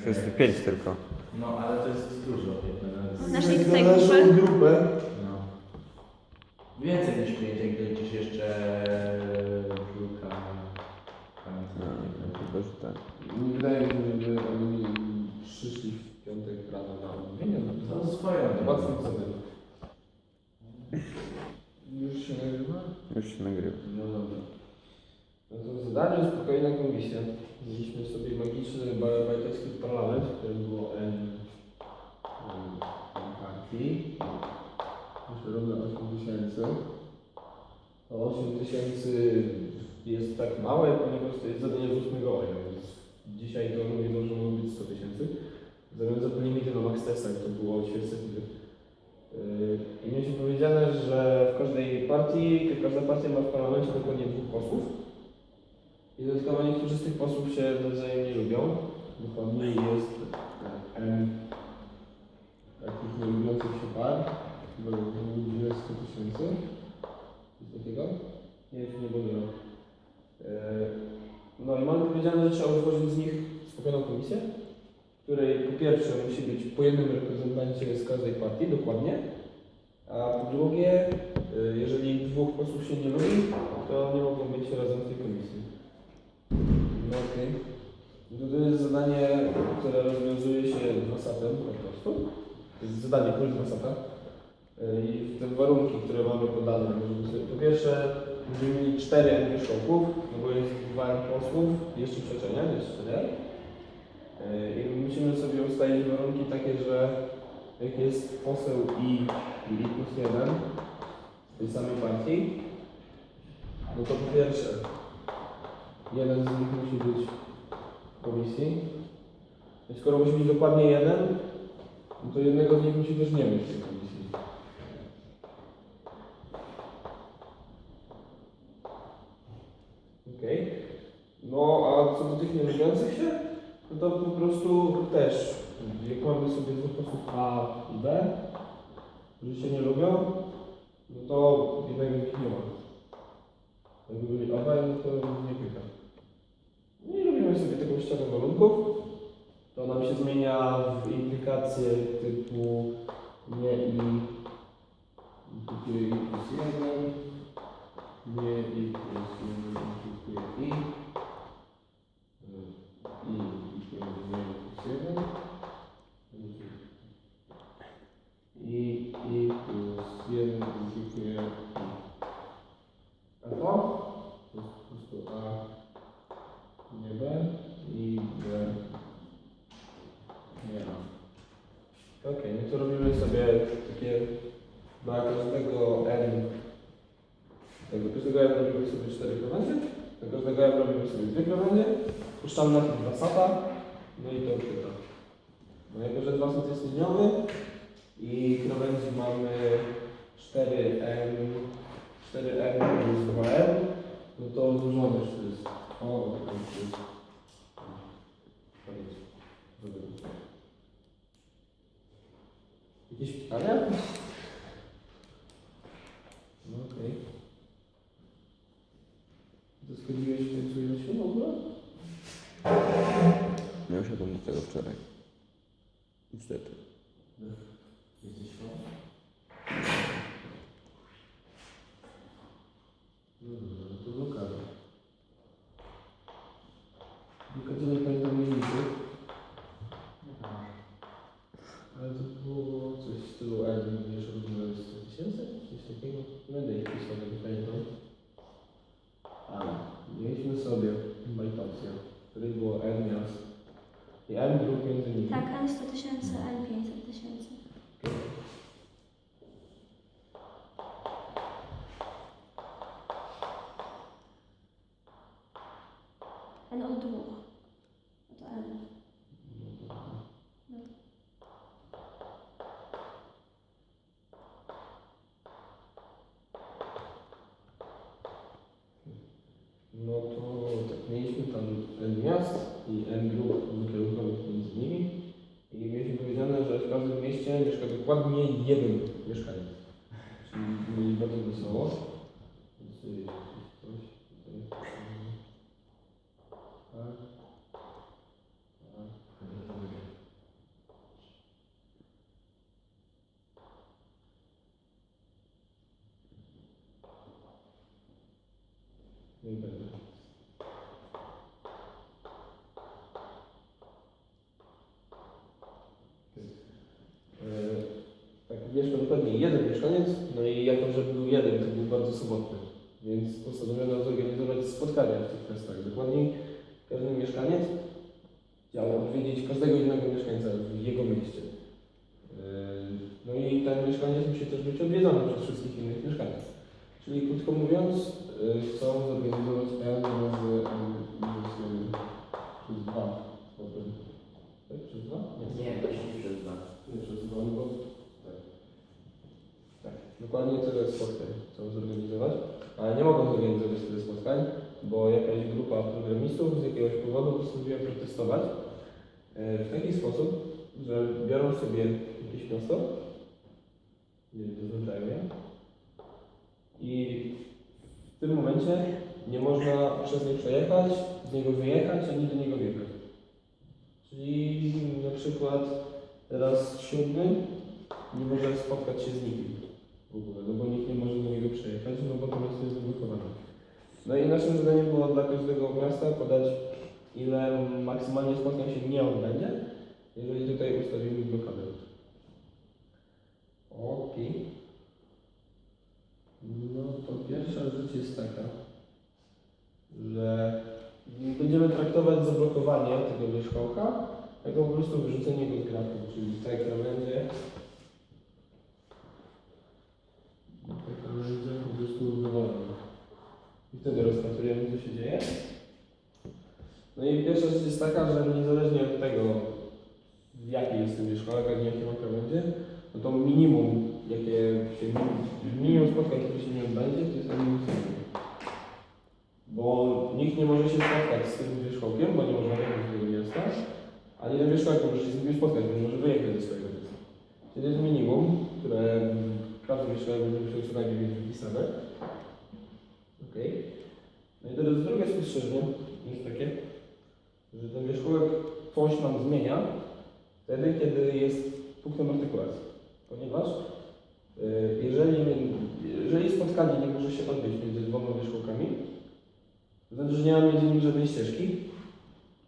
Wszyscy pięć tylko. No, ale to jest dużo. Jednak. naszej tutaj grupy grupę. No. Więcej niż pięć, jak dojdziesz jeszcze Żulka. No, chyba, że tak. Nie wydaje mi się, żeby oni przyszli w piątek rano na omówienie. No, To swoją. Zobaczmy sobie. Już się nagrywa? Już się nagrywa. No dobra. To zadanie spokojna komisja. Mieliśmy sobie magiczny ba- bajtowski parlament, w którym było N, partii. Już robię 8 tysięcy. To 8 tysięcy jest tak małe, ponieważ to jest zadanie z 8 maja, więc dzisiaj to nie zdążyło być 100 tysięcy. Zamiast limity na max testach to było ćwierć Yy, I mieliśmy powiedziane, że w każdej partii, każda partia ma w parlamencie dokładnie dwóch posłów. I dodatkowo niektórzy z tych posłów się nawzajem nie lubią. Dokładnie jest M takich nielubiących się par. Bo będzie 100 tysięcy. Coś takiego? Nie, już nie było. Yy, No i mamy powiedziane, że trzeba utworzyć z nich spokojną komisję, w której po pierwsze musi być po jednym reprezentancie z każdej partii, dokładnie, a po drugie, y, jeżeli dwóch posłów się nie lubi, to nie mogą być razem w tej komisji. Okej. No To jest zadanie, które rozwiązuje się wasatem po prostu. To jest zadanie plus wasata. Y, I te warunki, które mamy podane, po pierwsze będziemy mieli cztery mieszkołków, no bo jest dwa posłów, jeszcze przeczenia, jest cztery. Y, I musimy sobie ustalić warunki takie, że jak jest poseł i, i plus jeden tej samej partii, no to po pierwsze, jeden z nich musi być w komisji. Skoro musi być dokładnie jeden, no to jednego z nich musi też nie być w tej komisji. Okej. No a co do tych nielubiących się, no to po prostu też, jak mamy sobie dwóch posłów A i B, którzy się nie lubią, no to jednego z nich nie ma. Jakby byli obaj, no to nie. No i robimy sobie taką ścianę warunków. To nam się zmienia w implikacje typu nie i implikuje plus jeden, nie i plus jeden implikuje i, i N robimy sobie dwie krawędzie, puszczamy na tym dwa sata, no i to pyta. No jako, że dwa sat jest liniowy i krawędzi mamy 4N, 4N plus 2N, no to złożone już jest. O, to jest. Koniec. Jakieś pytania? No okej. Zgodziłeś w końcu się w ogóle? Nie usiadłem do tego wczoraj. Niestety. Jesteś fan? No dobra, no to blokada. Blokady nie pamiętam limity, ale to było coś w stylu N, wiesz, robimy 100 tysięcy? Coś takiego? Nie będę ich pisał, nie pamiętam. Ale mieliśmy w której było N miast i N grup między nimi. tak, N 100 tysięcy, N 500 tysięcy. Tam N miast i N grup wykierunkowych między nimi i mieliśmy powiedziane, że w każdym mieście mieszka dokładnie jeden mieszkaniec. Dokładnie jeden mieszkaniec, no i jako, że był jeden, to był bardzo sobotny. Więc postanowiono zorganizować spotkania w tych kwestiach. Dokładniej każdy mieszkaniec chciał odwiedzić każdego innego mieszkańca w jego mieście. Yy, No i ten mieszkaniec musi też być odwiedzany przez wszystkich innych mieszkańców. Czyli krótko mówiąc, yy, chcą zorganizować N razy 1 przez 2 spotkania. Tak? Przez 2? Nie, to się nie przyzna. Nie przez 2, no bo dokładnie tyle spotkań chcą zorganizować, ale nie mogą zorganizować tyle spotkań, bo jakaś grupa programistów z jakiegoś powodu postanowiła protestować e, w taki sposób, że biorą sobie jakieś miasto, nie zaznaczają je, i w tym momencie nie można przez nie przejechać, z niego wyjechać, ani do niego wjechać. Czyli na przykład teraz siódmy nie może spotkać się z nikim ogóle, no bo nikt nie może do niego przejechać, no bo to miasto jest zablokowane. No i naszym zadaniem było dla każdego miasta podać, ile maksymalnie spotkań się nie odbędzie, jeżeli tutaj ustawimy blokadę. Okej. No to pierwsza rzecz jest taka, że będziemy traktować zablokowanie tego wierzchołka jako po prostu wyrzucenie go z grafu, czyli te krawędzie te krawędzie po prostu wywalone. I wtedy rozpatrujemy, co się dzieje. No i pierwsza rzecz jest taka, że niezależnie od tego, w jakiej jest ten wierzchołek, a nie jakie ma krawędzie, no to minimum, jakie się, minimum spotkań, które się nie odbędzie, to jest minimum jeden. Bo nikt nie może się spotkać z tym wierzchołkiem, bo nie można wjechać do tego miasta, ani ten wierzchołek może się z nim spotkać, bo może wyjechać ze swojego miasta. Czyli to jest minimum, które każdy wierzchołek będzie musiał co najmniej mieć wypisane. Ok. No i teraz drugie spostrzeżenie jest takie, że ten wierzchołek coś nam zmienia wtedy, kiedy jest punktem artykulacji. Ponieważ y, jeżeli, jeżeli spotkanie nie może się odbyć między dwoma wierzchołkami, to znaczy, że nie ma między nimi żadnej ścieżki,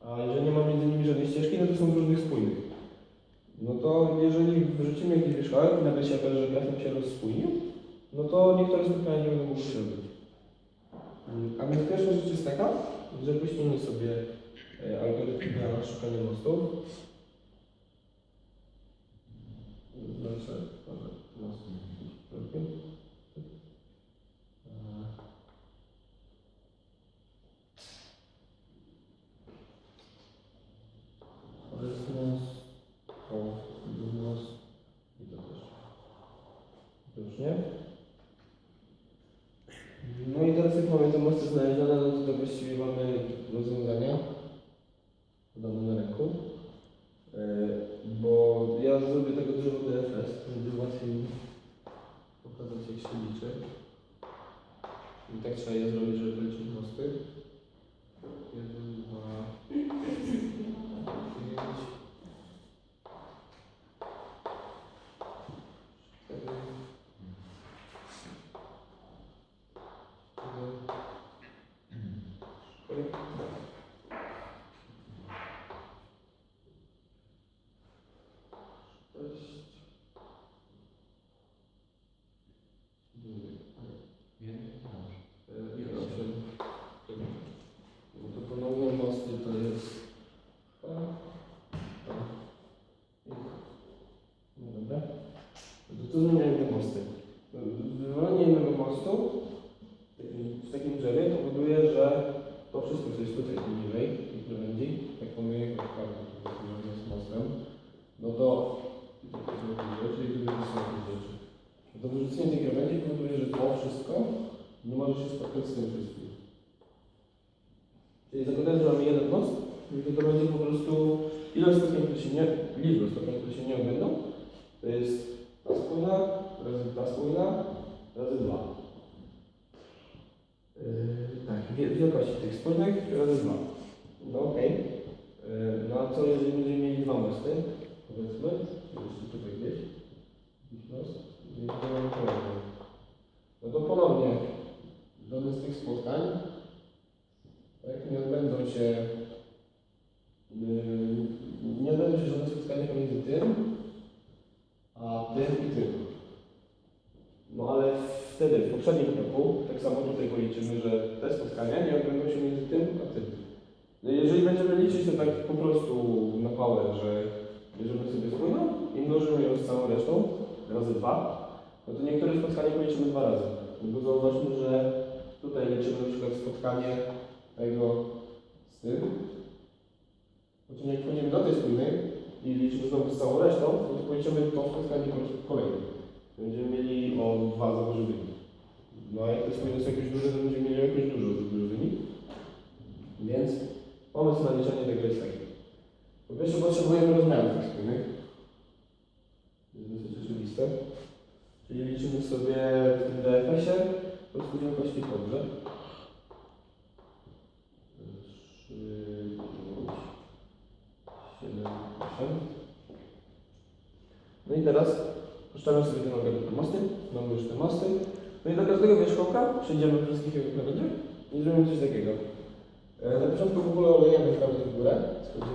a jeżeli nie ma między nimi żadnej ścieżki, no to są różnych spójnych. No to jeżeli wyrzucimy jakiś wierzchołek i nagle się okaże, że grafik się rozspójnił, no to niektóre spotkania nie będą mogły się odbyć. Mm, A więc pierwsza rzecz jest taka, że puścimy sobie e, algorytm na szukanie mostów. Znaczy, może most kropkiem. E, To jest most, o, drugi most i to też. To już nie. No i teraz jak mamy te mosty znalezione, no to, to właściwie mamy rozwiązania podane na ręku. E, bo ja zrobię tego drzewo DFS, będzie łatwiej mi pokazać jak się liczy. I tak trzeba je zrobić, żeby liczyć mosty. Jeden, dwa, pięć. Cztery. Cztery. Sześć. E, i osiem. No to ponownie mosty to jest A, A, I. No dobra. No to co zmieniają te mosty? Wywalenie jednego mostu w takim- w takim drzewie powoduje, że to wszystko, co jest tutaj niżej, tej krawędzi, jak mamy jechać prawą, powiedzmy, z mostem, no to i to są jakieś rzeczy, i tutaj są jakieś rzeczy. No to wyrzucenie tej krawędzi to wszystko nie może się spotkać z tym wszystkim. Czyli zakładając, że mamy jeden most, to będzie po prostu ilość spotkań, które się nie, liczba spotkań, które się nie odbędą, to jest ta spójna razy ta spójna razy dwa. Yy, tak, wie- wielkości tych spójnych razy dwa. No okej. Yy, no a co jeżeli będziemy mieli dwa mosty? Powiedzmy, jeszcze tutaj gdzieś. Jakiś most. I tutaj mamy kolejny. No to ponownie żadne z tych spotkań tak, nie odbędą się yy, nie odbędą się żadne spotkania pomiędzy tym a tym i tym. samo tutaj policzymy, że te spotkania nie odbędą się między tym a tym. No jeżeli będziemy liczyć to tak po prostu na pałę, że bierzemy sobie wspólną i mnożymy ją z całą resztą razy dwa, no to niektóre spotkania policzymy dwa razy. Bo zauważmy, że tutaj liczymy na przykład spotkanie tego z tym. Po czym jak pójdziemy do tej spójnej i liczymy znowu z całą resztą, no to policzymy to spotkanie kolejne. Będziemy mieli o dwa za duży wynik. No a jak te spójne są jakieś duże, to będziemy mieli jakoś dużo duży wynik. Więc pomysł na liczenie tego jest taki. Po pierwsze potrzebujemy rozmiarów tych spójnych. To jest dosyć oczywiste. Czyli liczymy sobie w tym DFS-ie po prostu wielkości dobrze. 3, 5, 7, 8. No i teraz puszczamy sobie ten algorytm mosty, mamy już te mosty. No i do każdego wierzchołka przejdziemy wszystkich jego krawędziach i zrobimy coś takiego. E, Na początku w ogóle olejemy krawędź w górę,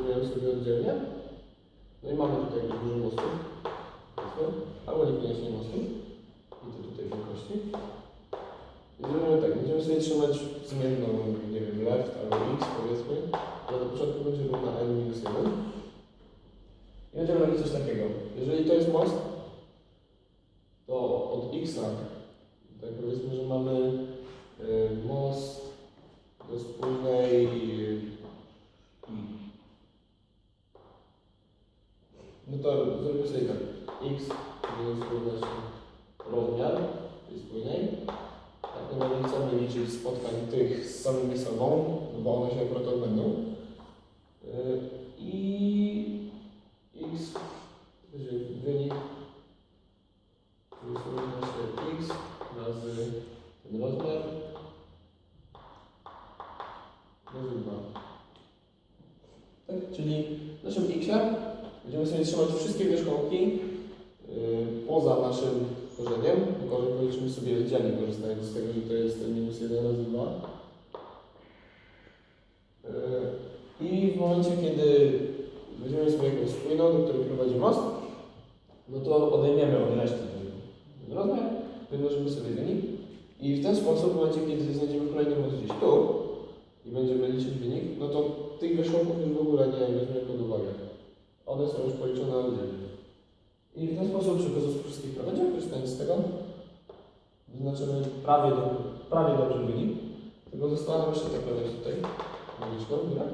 ją sobie oddzielnie. No i mamy tutaj dużo mostów, powiedzmy, albo niekoniecznie mostów. I to tutaj wielkości. I zrobimy tak, będziemy sobie trzymać zmienną, nie wiem, left albo x powiedzmy, ale na początku będzie równa n minus 1. I będziemy robić coś takiego. Jeżeli to jest most, to od x, tak powiedzmy, że mamy y, most do spójnej i. No to zrobimy sobie tak. x minus równa się rozmiar tej spójnej. Tak, no nie chcemy liczyć spotkań tych z samymi sobą, bo one się akurat odbędą. Y, I x będzie wynik plus równa się x razy ten rozmiar razy 2. Tak, czyli w naszym x będziemy sobie trzymać wszystkie wierzchołki yy, poza naszym korzeniem. Korzeń policzymy sobie oddzielnie, korzystając z tego, że to jest minus 1 razy 2. Yy, I w momencie, kiedy weźmiemy sobie jakąś spójną, do której prowadzi most, no to odejmiemy od reszty ten, rozmiar, wymnożymy sobie wynik i w ten sposób, w momencie, kiedy znajdziemy kolejny most gdzieś tu i będziemy liczyć wynik, no to tych wierzchołków już w ogóle nie weźmiemy pod uwagę. One są już policzone oddzielnie. I w ten sposób przy korzystaniu wszystkich krawędziach, korzystając z tego, wyznaczymy prawie, do, prawie dobrze wynik. Tylko została jeszcze ta krawędź tutaj, magiczną, która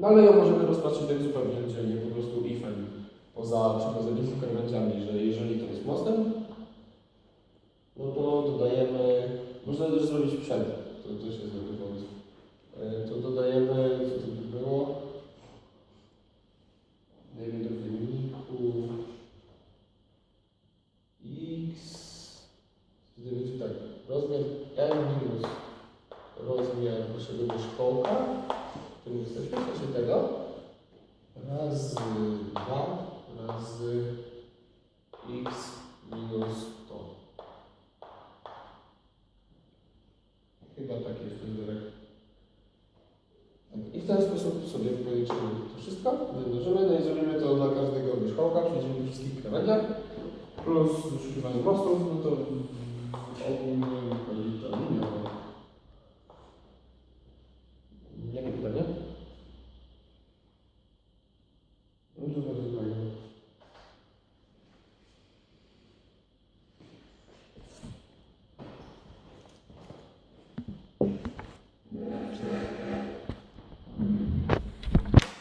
no ale ją możemy rozpatrzeć tak zupełnie oddzielnie, po prostu ifem, poza przekazaniem krawędziami, że jeżeli to jest mostem, no to dodajemy, można też zrobić przed, to też jest dobry pomysł. E, To dodajemy, co to by było? Dajemy do wyniku x, wtedy tak, rozmiar n minus rozmiar naszego wierzchołka, którym jesteśmy, w sensie tego, razy 2 razy x minus to. Chyba tak jest ten wyrek. I w ten sposób sobie policzymy to wszystko, wymnożymy, no i zrobimy to dla każdego wierzchołka, przejdziemy wszystkich krawędziach, plus wyszukiwanie mostów, no to